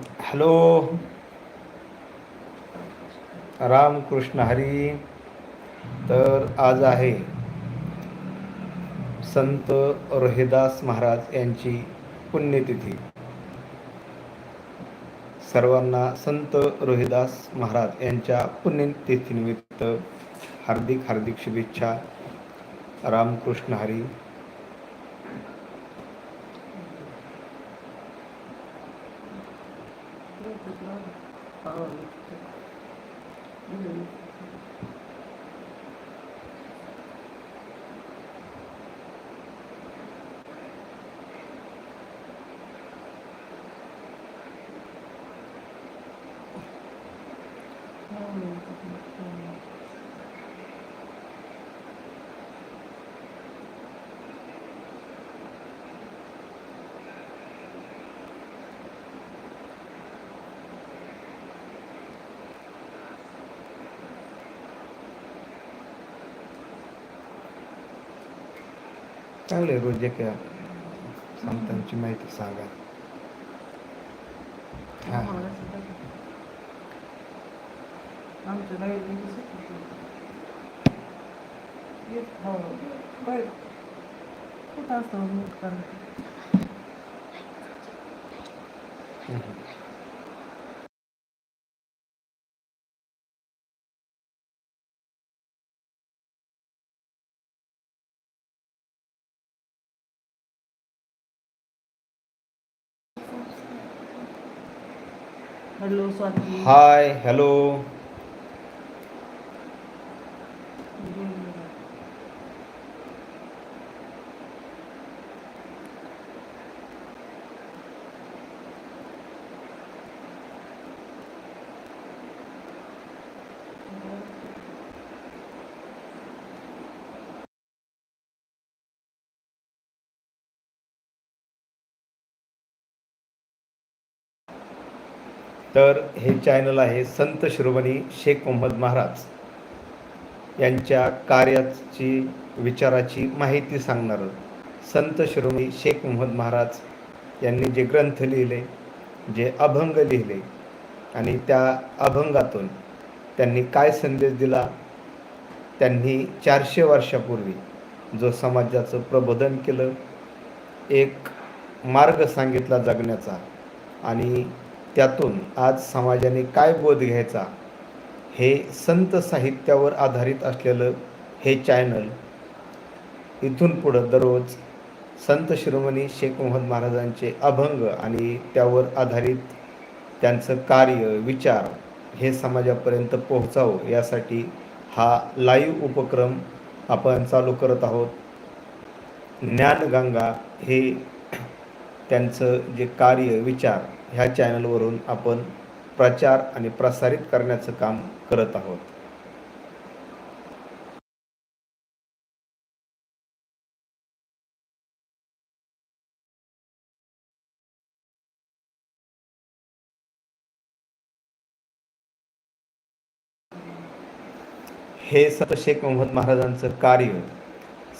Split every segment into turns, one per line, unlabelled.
Hello. Ramakrishna Hari. तर आज आहे संत रोहिदास महाराज यांची पुण्यतिथी. सर्वांना संत रोहिदास महाराज यांच्या पुण्यतिथीनिमित्त हार्दिक हार्दिक शुभेच्छा. रामकृष्ण हरी. चांगले रोज एक संतांची माहिती सांगा हा
आमच्या नवीन हो बर कुठं असतं मूठ करणं
हाय हॅलो. तर हे चॅनल आहे संत शिरोमणी शेख मोहम्मद महाराज. यांच्या कार्याची विचाराची माहिती सांगणारं संत शिरोमणी शेख मोहम्मद महाराज यांनी जे ग्रंथ लिहिले जे अभंग लिहिले आणि त्या अभंगातून त्यांनी काय संदेश दिला त्यांनी चारशे वर्षापूर्वी जो समाजाचं प्रबोधन केलं एक मार्ग सांगितला जगण्याचा आणि त्यातून आज समाजाने काय बोध घ्यायचा हे संत साहित्यावर आधारित असलेलं हे चॅनल इथून पुढं दररोज संत शिरोमणी शेख मोहम्मद महाराजांचे अभंग आणि त्यावर आधारित त्यांचं कार्य विचार हे समाजापर्यंत पोहोचावं यासाठी हा लाईव्ह उपक्रम आपण चालू करत आहोत. ज्ञानगंगा हे त्यांचं जे कार्य विचार ह्या चॅनलवरून आपण प्रचार आणि प्रसारित करण्याचं काम करत आहोत. हे संत शेख मोहम्मद महाराजांचं कार्य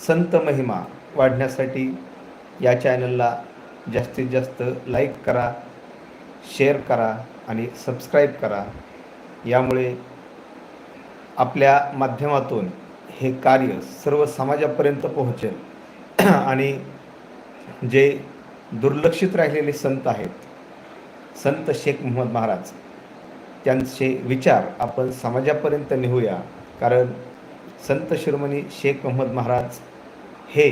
संत महिमा वाढण्यासाठी या चॅनलला जास्तीत जास्त लाईक करा शेअर करा आणि सबस्क्राईब करा. यामुळे आपल्या माध्यमातून हे कार्य सर्व समाजापर्यंत पोहोचेल. आणि जे दुर्लक्षित राहिलेले संत आहेत संत शेख मोहम्मद महाराज त्यांचे विचार आपण समाजापर्यंत नेऊया. कारण संत शिरोमणी शेख मोहम्मद महाराज हे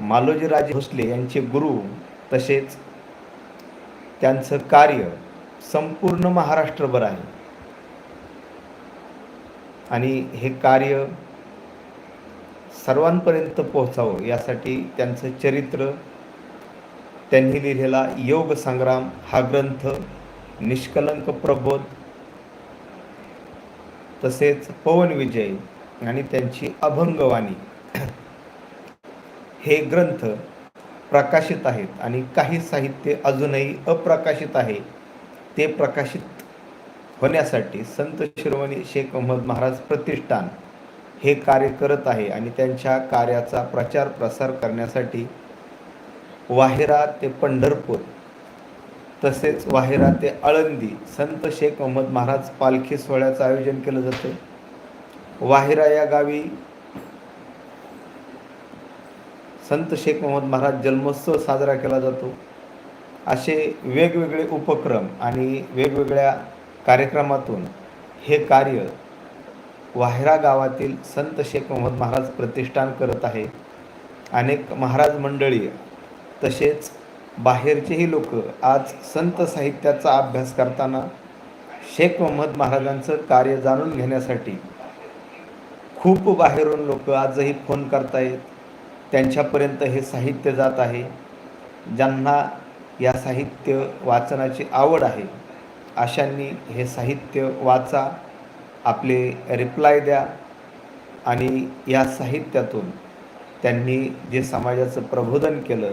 मालोजीराजे भोसले यांचे गुरु तसेच त्यांचं कार्य संपूर्ण महाराष्ट्रभर आहे. आणि हे कार्य सर्वांपर्यंत पोहोचावं यासाठी त्यांचं चरित्र त्यांनी लिहिलेला योग संग्राम हा ग्रंथ निष्कलंक प्रबोध तसेच पवन विजय आणि त्यांची अभंगवाणी हे ग्रंथ प्रकाशित आहेत आणि काही साहित्य अजूनही अप्रकाशित आहे. ते प्रकाशित होण्यासाठी संत शिरोमणी शेख अहमद महाराज प्रतिष्ठान हे कार्य करत आहे आणि त्यांच्या कार्याचा प्रचार प्रसार करण्यासाठी वाहिरा ते पंढरपूर तसेच वाहिरा ते आळंदी संत शेख अहमद महाराज पालखी सोहळ्याचं आयोजन केलं जातं. वाहिरा या गावी संत शेख मोहम्मद महाराज जन्मोत्सव साजरा केला जातो. असे वेगवेगळे उपक्रम आणि वेगवेगळ्या कार्यक्रमातून हे कार्य वाहेरा गावातील संत शेख मोहम्मद महाराज प्रतिष्ठान करत आहे. अनेक महाराज मंडळी तसेच बाहेरचेही लोक आज संत साहित्याचा अभ्यास करताना शेख मोहम्मद महाराजांचं कार्य जाणून घेण्यासाठी खूप बाहेरून लोक आजही फोन करतायत. त्यांच्यापर्यंत हे साहित्य जात आहे. ज्यांना या साहित्य वाचनाची आवड आहे अशांनी हे साहित्य वाचा आपले रिप्लाय द्या आणि या साहित्यातून त्यांनी जे समाजाचं प्रबोधन केलं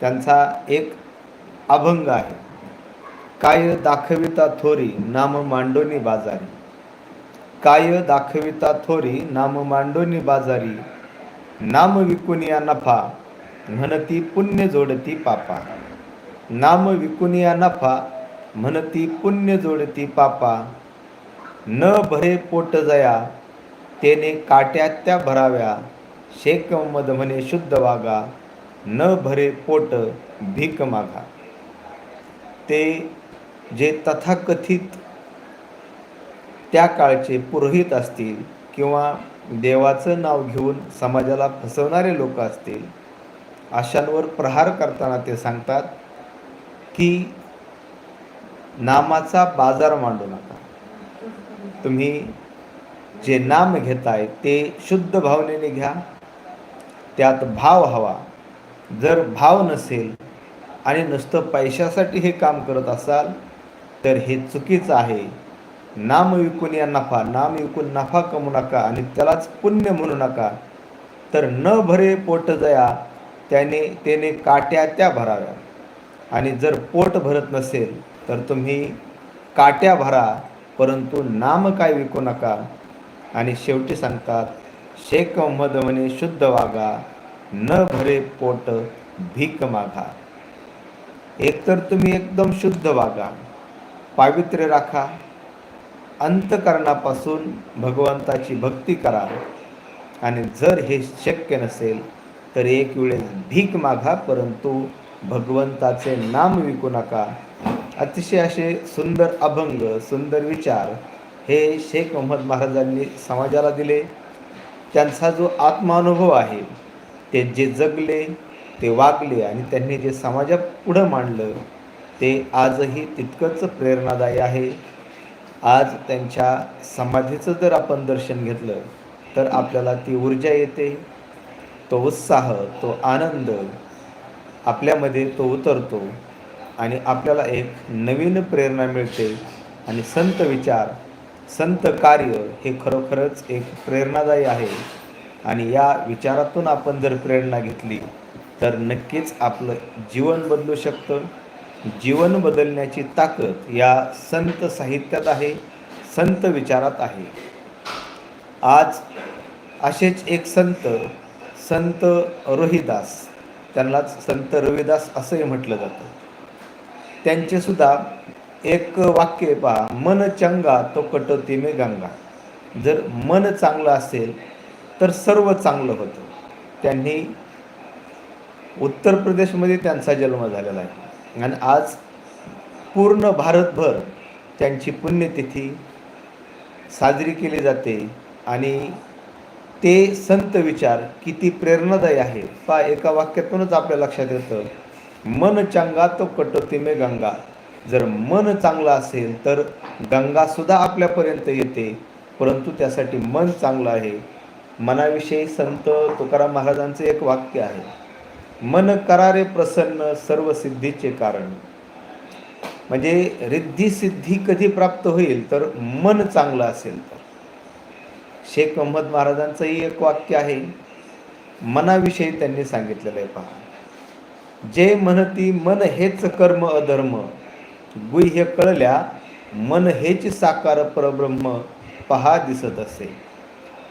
त्यांचा एक अभंग आहे. काय दाखविता थोरी नाम मांडोनी बाजारी. काय दाखविता थोरी नाम मांडोनी बाजारी. नाम विकुनिया नफा म्हणती पुण्य जोडती पापा. नाम विकुनिया नफा म्हणती पुण्य जोडती पापा. न भरे पोट जया तेने काट्यात त्या भराव्या. शेक मद म्हणे शुद्ध वागा न भरे पोट भीक मागा. ते जे तथाकथित त्या काळचे पुरोहित असतील किंवा देवाचं नाव घेऊन समाजाला फसवणारे लोक असतील अशांवर प्रहार करताना ते सांगतात की नामाचा बाजार मांडू नका. तुम्ही जे नाम घेताय ते शुद्ध भावनेने घ्या. त्यात भाव हवा. जर भाव नसेल आणि नुसतं पैशासाठी हे काम करत असाल तर हे चुकीचं आहे. नाम विकून या नफा नाम विकून नफा कमवू नका आणि त्यालाच पुण्य म्हणू नका. तर न भरे पोट जया त्याने त्याने काट्या त्या भराव्या. आणि जर पोट भरत नसेल तर तुम्ही काट्या भरा परंतु नाम काय विकू नका. आणि शेवटी सांगतात शेख मोहम्मद म्हणे शुद्ध वागा न भरे पोट भीक मागा. एकतर तुम्ही एकदम शुद्ध वागा पावित्र्य राखा अंतकरणापासून भगवंताची भक्ती करा. आणि जर हे शक्य नसेल तर एक वेळेस भीक मागा परंतु भगवंताचे नाम विकू नका. अतिशय असे सुंदर अभंग सुंदर विचार हे शेख मोहम्मद महाराजांनी समाजाला दिले. त्यांचा जो आत्मानुभव आहे ते जे जगले ते वागले आणि त्यांनी जे समाजापुढं मांडलं ते आजही तितकंच प्रेरणादायी आहे. आज त्यांच्या समाधीचं जर आपण दर्शन घेतलं तर आपल्याला ती ऊर्जा येते तो उत्साह तो आनंद आपल्यामध्ये तो उतरतो आणि आपल्याला एक नवीन प्रेरणा मिळते आणि संत विचार संत कार्य हे खरोखरच एक प्रेरणादायी आहे. आणि या विचारातून आपण जर प्रेरणा घेतली तर नक्कीच आपलं जीवन बदलू शकतं. जीवन बदलण्याची ताकद या संत साहित्यात आहे संत विचारात आहे. आज असेच एक संत संत रोहिदास त्यांनाच संत रविदास असंही म्हटलं जातं. त्यांचे सुद्धा एक वाक्य पहा मन चंगा तो कटोती मे गंगा. जर मन चांगलं असेल तर सर्व चांगलं होतं. त्यांनी उत्तर प्रदेशमध्ये त्यांचा जन्म झालेला आहे. आणि आज पूर्ण भारतभर त्यांची पुण्यतिथी साजरी केली जाते आणि ते संत विचार किती प्रेरणादायी आहे. पा एका वाक्यातूनच आपल्या लक्षात येतं मन चांगा तो कटोती मे गंगा. जर मन चांगलं असेल तर गंगासुद्धा आपल्यापर्यंत येते परंतु त्यासाठी मन चांगलं आहे. मनाविषयी संत तुकाराम महाराजांचं एक वाक्य आहे मन करारे प्रसन्न सर्व सिद्धीचे कारण. म्हणजे रिद्धी सिद्धी कधी प्राप्त होईल तर मन चांगलं असेल तर. शेख अहमद महाराजांचंही एक वाक्य आहे. मनाविषयी त्यांनी सांगितलेलं आहे पहा. जे म्हणती मन हेच कर्म अधर्म. गुह्य कळल्या मन हेच साकार परब्रह्म. पहा दिसत असे.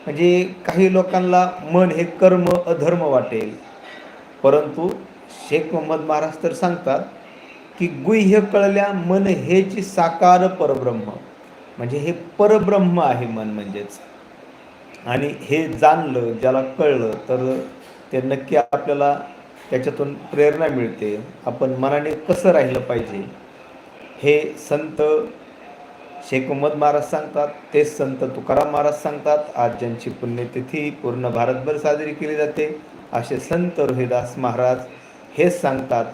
म्हणजे काही लोकांना मन हे कर्म अधर्म वाटेल. परंतु शेख मोहम्मद महाराज तर सांगतात की गुह्य कळल्या मन हेची साकार परब्रह्म. म्हणजे हे परब्रह्म आहे मन म्हणजेच. आणि हे जाणलं ज्याला कळलं तर ते नक्की आपल्याला त्याच्यातून प्रेरणा मिळते. आपण मनाने कसं राहिलं पाहिजे? हे संत शेख मोहम्मद महाराज सांगतात तेच संत तुकाराम महाराज सांगतात. आज ज्यांची पुण्यतिथी पूर्ण भारतभर साजरी केली जाते. असे संत रोहिदास महाराज हेच सांगतात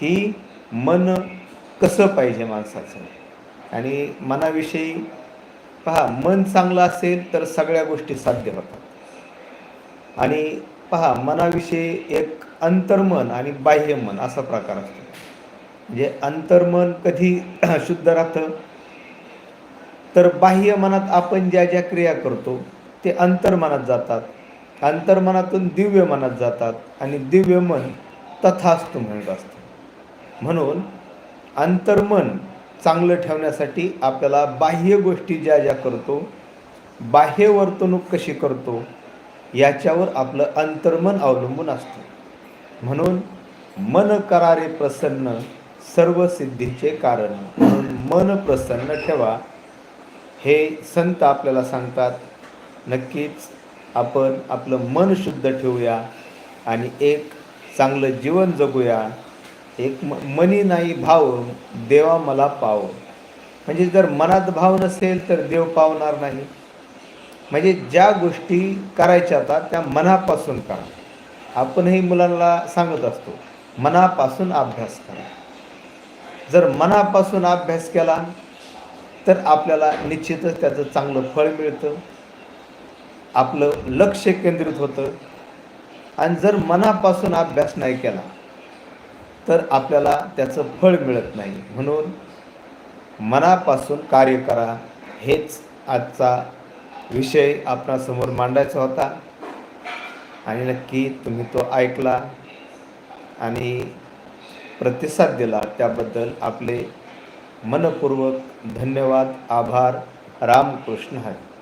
की मन कसं पाहिजे माणसाचं? आणि मनाविषयी पहा मन चांगलं असेल तर सगळ्या गोष्टी साध्य होतात. आणि पहा मनाविषयी एक अंतर्मन आणि बाह्यमन असा प्रकार असतो. म्हणजे अंतर्मन कधी शुद्ध राहतं? तर बाह्य मनात आपण ज्या ज्या क्रिया करतो ते अंतर्मनात जातात. अंतर्मनातून दिव्य मनात जातात आणि दिव्य मन तथास्तू म्हणत असतं. म्हणून अंतर्मन चांगलं ठेवण्यासाठी आपल्याला बाह्य गोष्टी ज्या ज्या करतो बाह्य वर्तणूक कशी करतो याच्यावर आपलं अंतर्मन अवलंबून असतं. म्हणून मन करारे प्रसन्न सर्व सिद्धीचे कारण. म्हणून मन प्रसन्न ठेवा हे संत आपल्याला सांगतात. नक्कीच आपण आपलं मन शुद्ध ठेवूया आणि एक चांगलं जीवन जगूया. एक म मनी नाही भाव देवा मला पाव. म्हणजे जर मनात भाव नसेल तर देव पावणार नाही. म्हणजे ज्या गोष्टी करायच्या आता त्या मनापासून करा. आपणही मुलांना सांगत असतो मनापासून अभ्यास करा. जर मनापासून अभ्यास केला तर आपल्याला निश्चितच त्याचं चांगलं फळ मिळतं. आपलं लक्ष केंद्रित होतं. आणि जर मनापासून अभ्यास नाही केला तर आपल्याला त्याचं फळ मिळत नाही. म्हणून मनापासून कार्य करा. हेच आजचा विषय आपणासमोर मांडायचा होता. आणि नक्की तुम्ही तो ऐकला आणि प्रतिसाद दिला. त्याबद्दल आपले मनपूर्वक धन्यवाद आभार. रामकृष्ण हरी.